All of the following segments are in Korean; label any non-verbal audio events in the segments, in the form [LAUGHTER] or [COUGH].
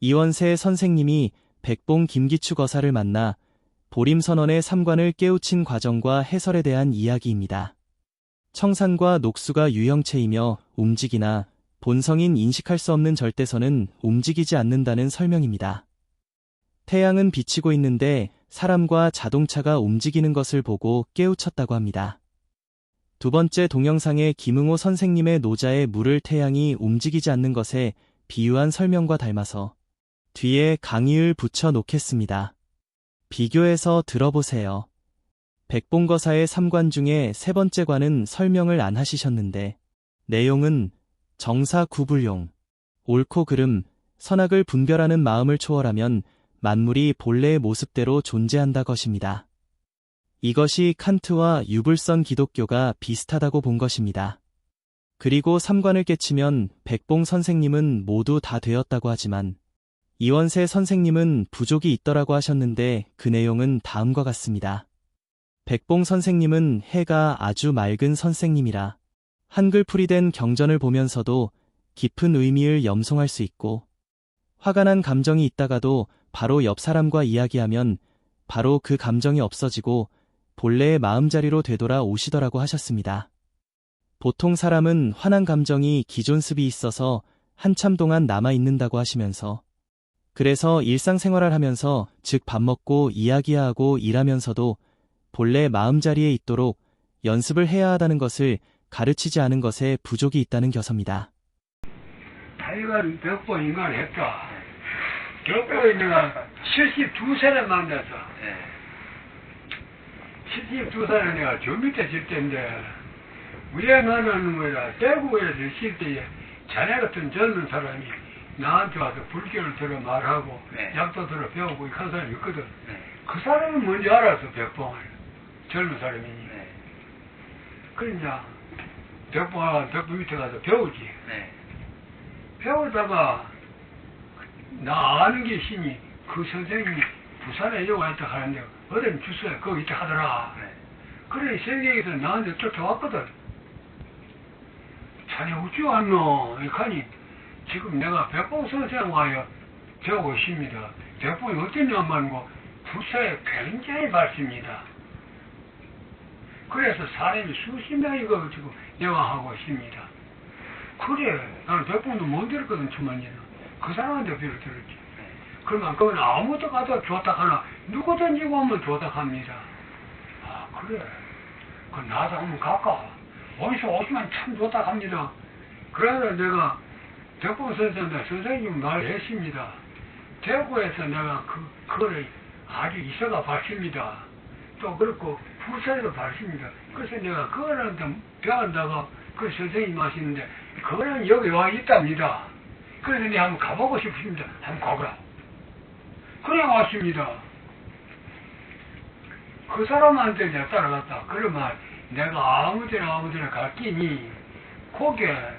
이원세 선생님이 백봉 김기추 거사를 만나 보림선언의 삼관을 깨우친 과정과 해설에 대한 이야기입니다. 청산과 녹수가 유형체이며 움직이나 본성인 인식할 수 없는 절대선은 움직이지 않는다는 설명입니다. 태양은 비치고 있는데 사람과 자동차가 움직이는 것을 보고 깨우쳤다고 합니다. 두 번째 동영상의 김응호 선생님의 노자에 물을 태양이 움직이지 않는 것에 비유한 설명과 닮아서 뒤에 강의를 붙여 놓겠습니다. 비교해서 들어보세요. 백봉거사의 3관 중에 세 번째 관은 설명을 안 하시셨는데 내용은 정사 구불용, 옳고 그름, 선악을 분별하는 마음을 초월하면 만물이 본래의 모습대로 존재한다 것입니다. 이것이 칸트와 유불선 기독교가 비슷하다고 본 것입니다. 그리고 삼관을 깨치면 백봉 선생님은 모두 다 되었다고 하지만 이원세 선생님은 부족이 있더라고 하셨는데 그 내용은 다음과 같습니다. 백봉 선생님은 해가 아주 맑은 선생님이라 한글풀이 된 경전을 보면서도 깊은 의미를 염송할 수 있고 화가 난 감정이 있다가도 바로 옆 사람과 이야기하면 바로 그 감정이 없어지고 본래의 마음자리로 되돌아 오시더라고 하셨습니다. 보통 사람은 화난 감정이 기존습이 있어서 한참 동안 남아 있는다고 하시면서 그래서 일상생활을 하면서 즉 밥 먹고 이야기하고 일하면서도 본래 마음자리에 있도록 연습을 해야 하다는 것을 가르치지 않은 것에 부족이 있다는 겨섭니다. 하여간 벽보 인간 했다. 벽보에 내가 72살에 만나서, 72살에 내가 저 밑에 질 때인데, 왜 나는 뭐야, 대구에서 쉴 때에 자네 같은 젊은 사람이 나한테 와서 불교를 들어 말하고, 네. 약도 들어 배우고 이한 사람이 있거든. 네. 그 사람이 뭔지 알았어, 벽봉을. 젊은 사람이니. 네. 그러냐, 벽봉, 벽보 밑에 가서 배우지. 네. 배우다가 나 아는 게 있으니 그 선생님이 부산에 왔다 하는데 어른 주소에 거기 있다 하더라. 네. 그래 생각에서 나한테 쫓아왔거든. 자네 어찌 왔노? 이카니 지금 내가 백봉 배우고 있습니다. 백봉이 어땠냐만고 부서에 굉장히 밝습니다. 그래서 사람이 수십 명이 거 지금 영화하고 있습니다. 그래, 나는 백봉도 못 들었거든, 주만이는. 그 사람한테 배를 들었지. 그건 아무도 가도 좋다 하나, 누구든지 오면 좋다 합니다. 아, 그래. 그 나도 한번 갈까? 어디서 오시면 참 좋다 합니다. 그래서 내가 백봉 선생한테 선생님 말했습니다. 대구에서 내가 그, 그거를 아주 이서가 봤습니다. 또 그렇고 부산에도 봤습니다. 그래서 내가 그거한테 배운다고 그 선생님 하시는데 그거는 여기 와 있답니다. 그래서 내가 한번 가보고 싶습니다. 한번 가보라. 그래 왔습니다. 그 사람한테 내가 따라갔다. 그러면 내가 아무데나 아무데나 갔기니 거기에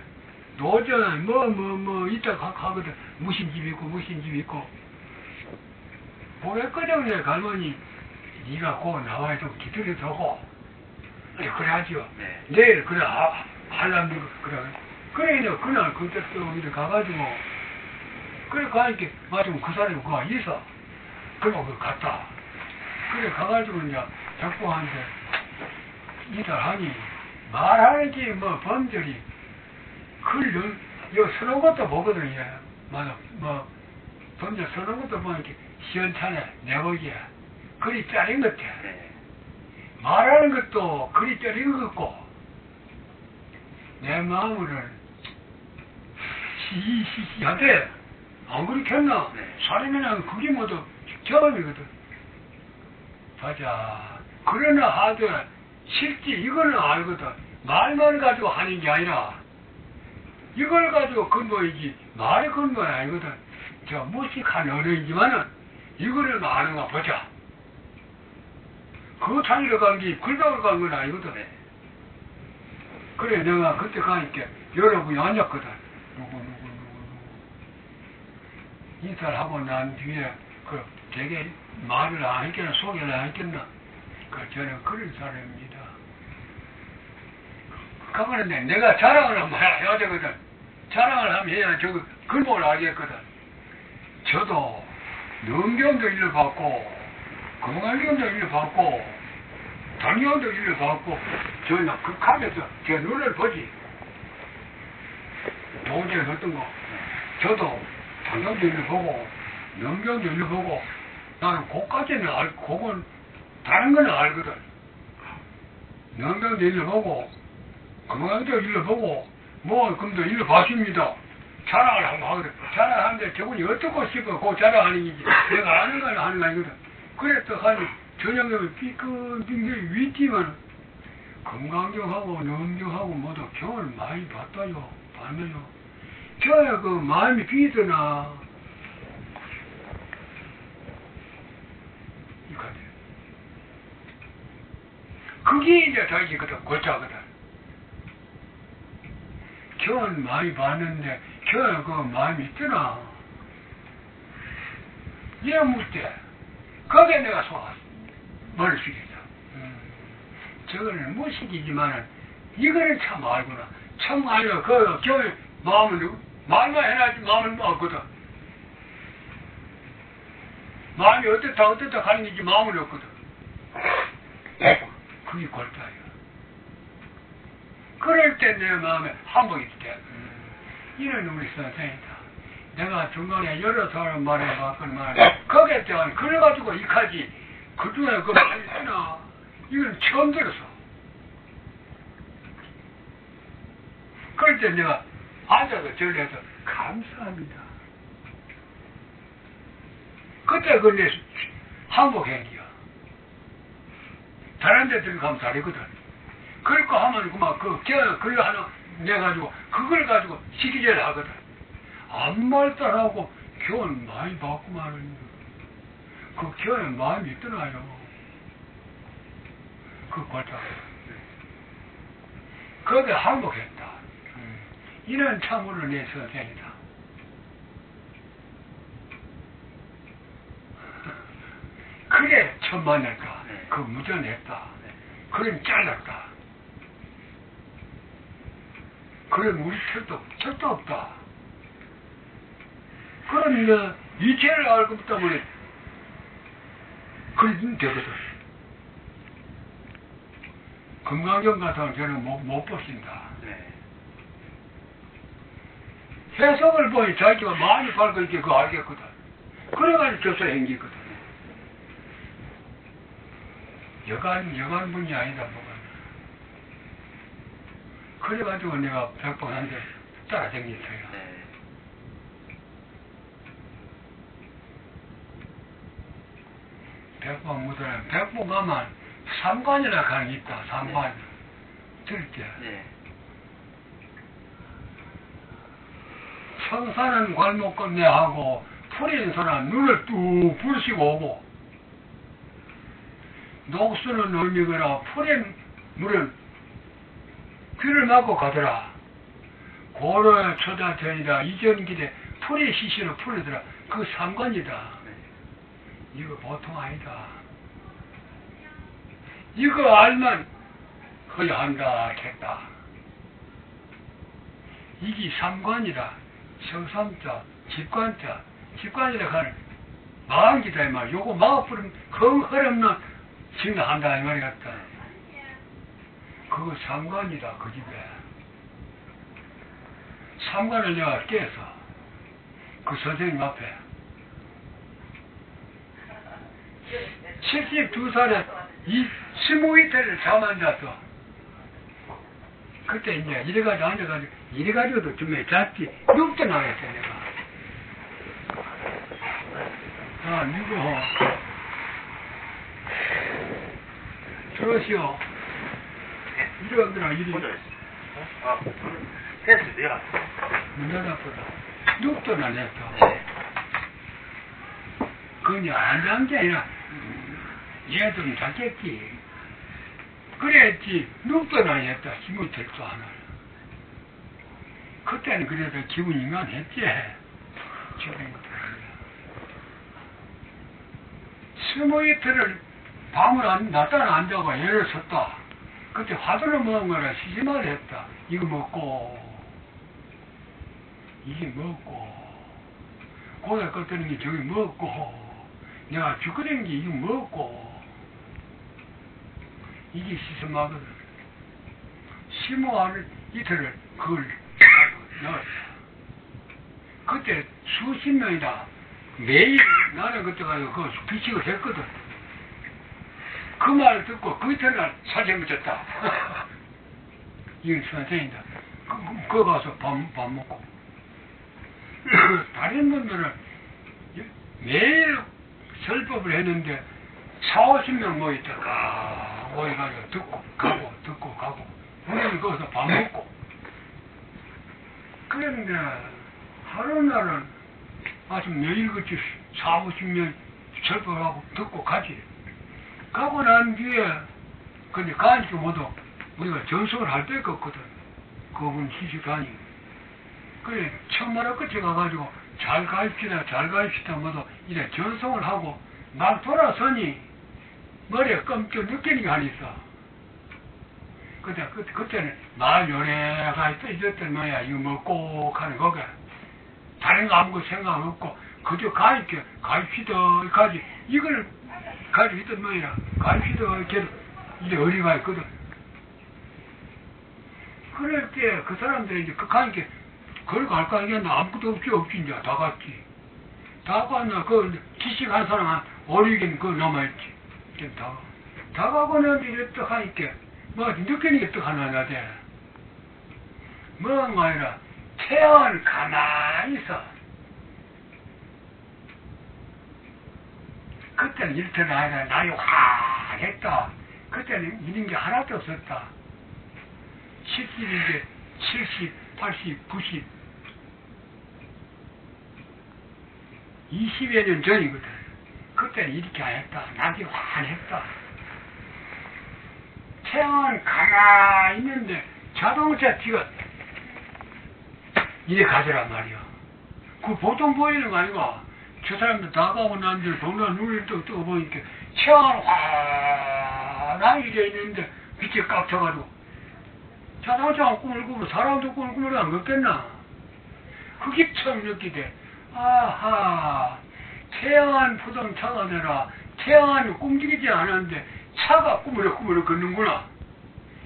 노전에 뭐뭐 뭐 이따 가, 가거든. 무슨 집 있고 무슨 집 있고 보냈거든요. 갈머니 네가 고 나와야 좀 기다려 두고 그래 그래야죠. 네. 내일 그래 하, 할람도 그래 그래 이제 그날 그때 또 이제 가가지고 그래 가니까 마침 그 사람이 그가 있어 그러고 그 갔다 그래 가가지고 이제 작부한테 이달 하니 말하는 게 뭐 범절이 글을 요 서너 것도 보거든요 맞아 뭐 범절 서너 것도 보니까 시원찮아 내보기에 글이 짜린 것 같아 네. 말하는 것도 그리 때린 것 같고 내 마음을 시시시한데 안 그렇겠나? 네. 사람이란 그게 모두 경험이거든. 맞아. 그러나 하되 실제 이거는 알거든. 말만 가지고 하는 게 아니라 이걸 가지고 근거이지 말이 근거는 아니거든. 저 무식한 어른이지만은 이거를 아는 거 보자. 그 타니를 간게 글박을 간건 아니거든. 네. 그래 내가 그때 가니까 여러분이 앉았거든. 누구 누구 누구 누구. 인사를 하고 난 뒤에 그 되게 말을 안 했겠나 소개를 안 했겠나. 그 저는 그런 사람입니다. 그러면 내가 자랑을 한번 해야 되거든. 자랑을 하면 해야 저거 근본을 알겠거든. 저도 능경도 일을 받고 건강경도 일을 받고 당뇨도 일을 받고 저는 극하면서 제 눈을 보지. 도저히 어떤 거. 저도 당뇨도 일을 보고 능경도 일을 보고 나는 그까지는 알 그건 다른 거는 알거든. 능경도 일을 보고 건강도 일을 보고 뭐 금도 일을 봤습니다 자랑을 한번 하거든. 자랑하는데 저분이 어떻고 싶어 그 자랑하는 거지. 내가 아는 걸 하는 거 아니거든. 그래서 한 저녁에 삐끗빙게 위티만 건강경하고 능경하고 모두 경을 많이 봤다요. 봤네요. 저야 그 마음이 비드나 이거지. 그게 이제 자기거든. 골자거든. 경은 많이 봤는데 저그 마음이 있더나. 얘 묻대. 거기에 내가 속았어. 뭘 시키자. 음, 저거는 못 시키지만은, 이거는 참 알구나. 참 알고, 그, 저, 마음은, 말만 해놔야지 마음은 없거든. 마음이 어떻다, 어떻다 하는 게지 마음은 없거든. 그게 골다야. 그럴 때내 마음에 한복이 돼. 음, 이런 우리 선생이다. 내가 중간에 여러 사람 말해봤건만 거기에 대한 그래가지고 이까지 그중에 그 말이 있나 이건 처음 들었어. 그럴 때 내가 앉아서 절에서 감사합니다. 그때 그내 한복 행기야. 다른 데 들어가면 다르거든. 그럴 거 하면 그만 그 겨, 글로 하나 내가지고 그걸 가지고 시기제를 하거든. 아무 말도 안 하고 교훈 많이 받고만은 그 교훈에 마음이 있더라요. 그 과자. 거기에 항복했다. 음. 이런 참으로 내 선생이다. 그래 처음 만날까. 그 무전했다. 그럼 잘랐다. 그런 우리 책도, 책도 없다. 그럼 이제 이체를 알고 있다 보니 그러면 되거든. 건강경 같은 저는 못, 못 보신다. 해석을 보니 자기가 많이 밝고 있게 그거 알겠거든. 그래가지고 접수 행기거든. 여간, 여간 분이 아니다, 뭐가. 그래가지고 내가 백번한테 따라다녔어요. 백번 무더라. 백번 가면 삼관이라 가는 게 있다, 삼관. 들 때. 청산은 관목 끝내하고 풀인 소는 눈을 뚝 부르시고 오고 녹수는 의미거라 풀인 물은 귀를 막고 가더라. 고로의 초자전이다. 이전길에 풀이 시시로 풀리더라. 그 상관이다. 이거 보통 아니다. 이거 알면 허야한다 했다. 이게 삼관이다. 성삼자, 집관자, 집관이라 하는 마음기다 이 말. 요거 마음부름 그 허름나 생각한다 이 말이 같다. 그거 삼관이다 그 집에. 삼관을 내가 깨서 그 선생님 앞에 72살에 이 스무 이틀을 잠 앉았어. 그때 이제 이래가지고 앉아가지고 이래가지고도 좀 잤지. 눕도 나갔어 내가. 아 누구 들어오 이리 오더라 이리. 아, 됐어요. 문 닫았거든. 눕도 나갔어. 그냥 앉은 게 아니라 얘들은 잤겠지. 그랬지. 눕도 나했다. 힘을 들도 하나. 그때는 그래도 기분이 이만했지. 지금 스무 이틀을 밤을 안, 낮에는 앉아가 애를 섰다. 그때 화두를 먹은 거라 시집을 했다. 이거 먹고, 이게 먹고, 고개 꺾는 게 저기 먹고. 내가 죽거리는 게 이거 먹고. 이게 시스마거든 심호하는 이틀을 그걸 넣었어 그때 수십 명이다. 매일 나는 그때 가서 그 비식을 했거든 그 말을 듣고 그 이튿날 사진 붙였다. [LAUGHS] 이건 선생이다. 그, 그, 그 가서 밥, 밥 먹고. [CLEARS THROAT] 다른 분들은 매일 설법을 했는데 4, 50명 모였다가 모여가지고 듣고 가고 듣고 가고. 우리는 거기서 밥 먹고. 그런데 하루날은 아주 매일같이 4, 50명 설법하고 듣고 가지 가고 난 뒤에 근데 가니까 모두 우리가 전속을 할 데가 없거든. 그분 시식하니. 그래 천마라 끝에 가가지고 잘 가입시다 잘 가입시다 모두 이래 전송을 하고 막 돌아서니 머리에 껌좀 느끼는 게 있어. 그때 그, 그때는 말 요래가 있다 이랬더니 뭐야. 이거 먹고 하는 거게 다른 거 아무것도 생각 없고 그저 가입게 가입시다 가지 이걸 있던 뭐야 가입시다 이렇게 이제 어리가 있거든. 그럴 때 그 사람들이 이제 그 가니까 그걸 갈까 하겠나? 아무것도 없지 없지 이제 다 갔지. 다 갔나? 그 지식한 사람 한 5, 6인 그 남아있지. 다, 다 가고 이제 또 하니까 뭐게또 하나 나대. 뭐가 아니라 태양은 가만히 있어 그때는 일터가 아니라 날이 환했다. 그때는 이런 게 하나도 없었다. 70인데 70, 80, 90 20여 년 전이거든. 그때는 이렇게 안 했다. 낙이 환했다. 태양은 가만히 있는데 자동차 뒤가 이래 가더란 말이야. 그 보통 보이는 거 아니고 저 사람들 나가고 난 뒤에 동네 눈을 뜨, 뜨고 보니까 태양은 환하게 돼 있는데 빛이 깍 쳐가지고 자동차가 꿈을 꾸고 사람도 꾸면 안 걷겠나? 그게 처음 느끼대. 아하, 태양한 푸동 차가 되라. 태양한이 꿈직이지 않았는데 차가 꾸물어 꾸물어 걷는구나.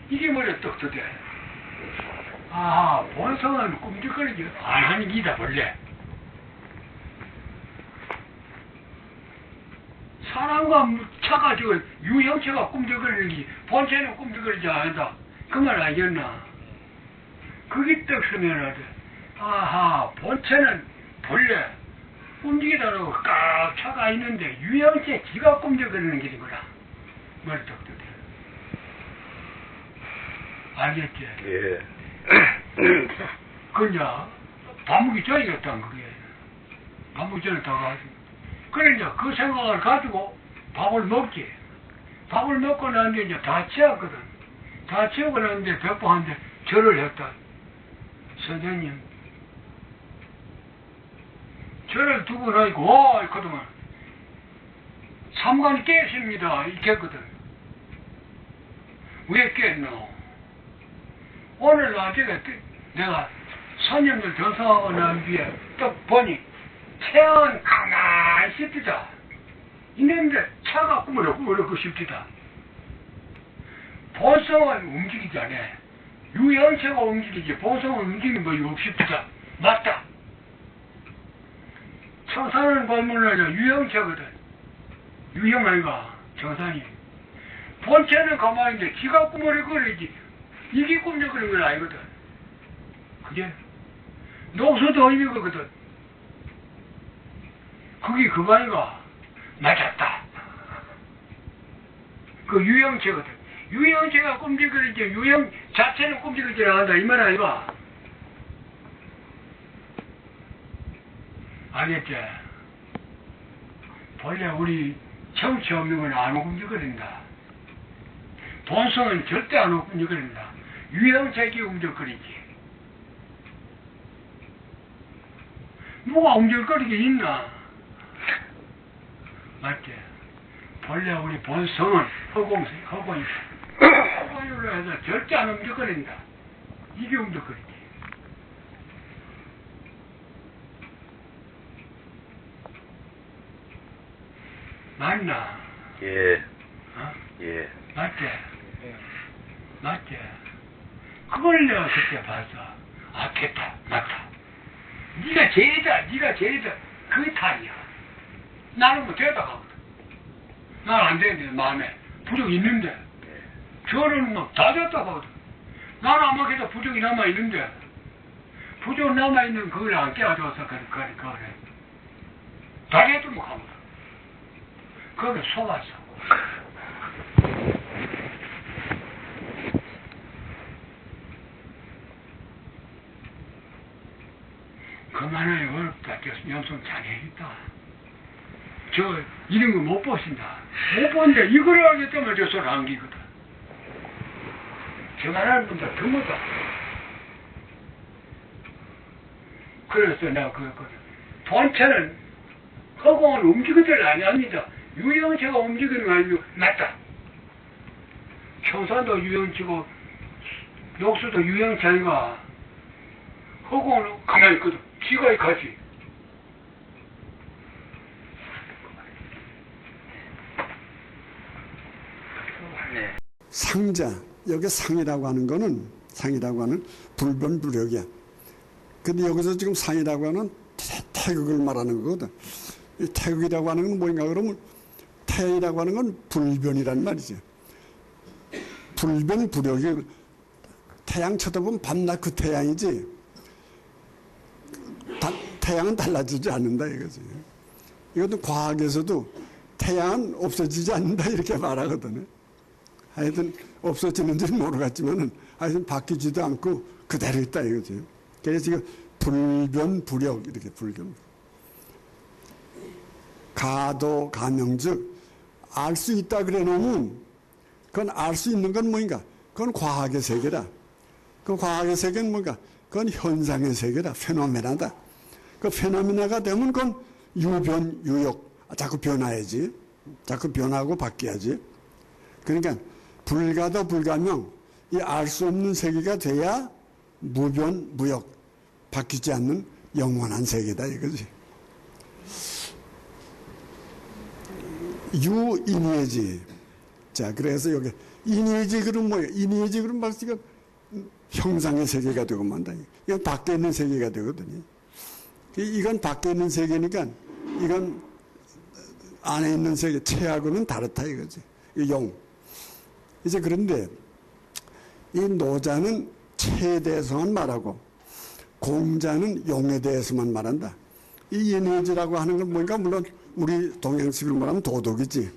이게 떡 뜨대. 아하, 본성은 꿈직거리지 안 하는 기다, 원래. 사람과 차가 저 유형체가 꿈적거리는지 본체는 꿈적거리지 않는다. 그 말 알겠나? 그게 떡 서면 하지. 아하, 본체는 본래 움직이다라고 깍 차가 있는데 유형체 기가 꿈적거리는 길이구나. 머리떡 뜨대. 알겠지? 예. 그냥 밥 먹기 전이었단 그게. 밥 먹기 전에 다 가지고. 이제 그 생각을 가지고 밥을 먹지. 밥을 먹고 난 뒤에 이제 다 취했거든. 다 취하고 났는데 백보한테 절을 했다. 선생님. 절을 두고 나니까 와 그동안 깼습니다. 이렇게 했거든. 왜 깼노? 오늘 나중에 내가 손님들 전송하고 난 뒤에 또 보니 태양 가만히 있다. 있는데 차가 꾸물어 그 싶다. 본성은 움직이지 않아. 유형체가 움직이지 본성은 움직이는 법이 없습니다. 맞다. 청산은 발문을 유형체거든. 유형 아이가 정산이. 본체는 가만히 있는데 기가 꾸물거리지 이게 꿈적거리는 건 아니거든. 그게 녹수도 의미 거거든. 그게 그거 아이가 맞았다. 그 유형체거든. 유형체가 꿈직거리지 유형 자체는 꿈직거리지 않는다 이 말 아이가. 알겠지? 본래 우리 정치 없는 건 안 움직거린다. 본성은 절대 안 움직거린다. 유형체기 움직거리지. 누가 움직거리게 있나? 맞지? 본래 우리 본성은 허공, 허공, 허공으로 해서 절대 안 움직거린다. 이게 움직거리지. 맞나? 예, 어? 예. 맞지? 맞지? 그걸 내가 그때 봤어. 아, 됐다. 맞다. 네가 제일이다. 네가 제일이다. 그게 탈이야. 나는 뭐 되다 하거든. 나는 안 되는데, 마음에. 부족 있는데. 저는 막다 됐다 하거든. 나는 아마 그래도 부족이 남아있는데, 부족 남아있는 그걸 안 깨워줘서 그래, 그래, 그래. 다 됐다 뭐 하거든. 그걸 속았어. 그만해 어렵다. 저 연속 잘해야겠다. 저 이런 거 못 보신다. 못 보는데 이걸 하겠다면 저 소리 안 기거든. 저만하는 분들 드무다. 그래서 내가 그, 그 본체는 허공은 움직이들 아니 합니다. 유형체가 움직이는 거 아니고 맞다. 청산도 유형체고 녹수도 유형체 아니가 허공은 가만히 있거든. 지가 가지. 네. 상자 여기 상이라고 하는 거는 상이라고 하는 불변불역이야. 근데 여기서 지금 상이라고 하는 태- 태극을 말하는 거거든. 이 태극이라고 하는 건 뭐인가 그러면 태이라고 하는 건 불변이란 말이지. 불변불역이 태양 쳐다보면 밤낮 그 태양이지. 다- 태양은 달라지지 않는다 이거지. 이것도 과학에서도 태양은 없어지지 않는다 이렇게 말하거든요. 하여튼 없어지는지는 모르겠지만은 하여튼 바뀌지도 않고 그대로 있다 이거지. 그래서 지금 불변불역 이렇게 불변. 가도 가명즉 알 수 있다 그래 놓으면 그건 알 수 있는 건 뭐인가? 그건 과학의 세계다. 그 과학의 세계는 뭔가? 그건 현상의 세계다. 페노메나다. 그 페노메나가 되면 그건 유변, 유역. 아, 자꾸 변화해야지. 자꾸 변하고 바뀌어야지. 그러니까 불가도 불가명 이 알 수 없는 세계가 돼야 무변 무역 바뀌지 않는 영원한 세계다 이거지. 유인예지. 자 그래서 여기 인예지 그럼 뭐예요? 인예지 그럼 말쓰가 형상의 세계가 되고 만다. 이건 밖에 있는 세계가 되거든요. 이- 이건 밖에 있는 세계니까 이건 안에 있는 세계 체하고는 다르다 이거지. 이 용. 이제 그런데 이 노자는 체에 대해서만 말하고 공자는 용에 대해서만 말한다. 이 인해지라고 하는 건 뭔가 물론 우리 동양식으로 말하면 도덕이지.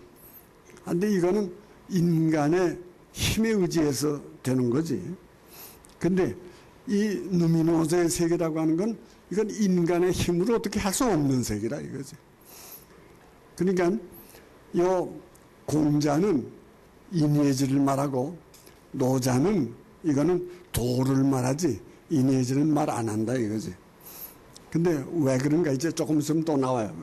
근데 이거는 인간의 힘에 의지해서 되는 거지. 근데 이 누미노즈의 세계라고 하는 건 이건 인간의 힘으로 어떻게 할 수 없는 세계라 이거지. 그러니까 요 공자는 인예지를 말하고 노자는 이거는 도를 말하지 인예지는 말 안 한다 이거지. 근데 왜 그런가 이제 조금 있으면 또 나와요.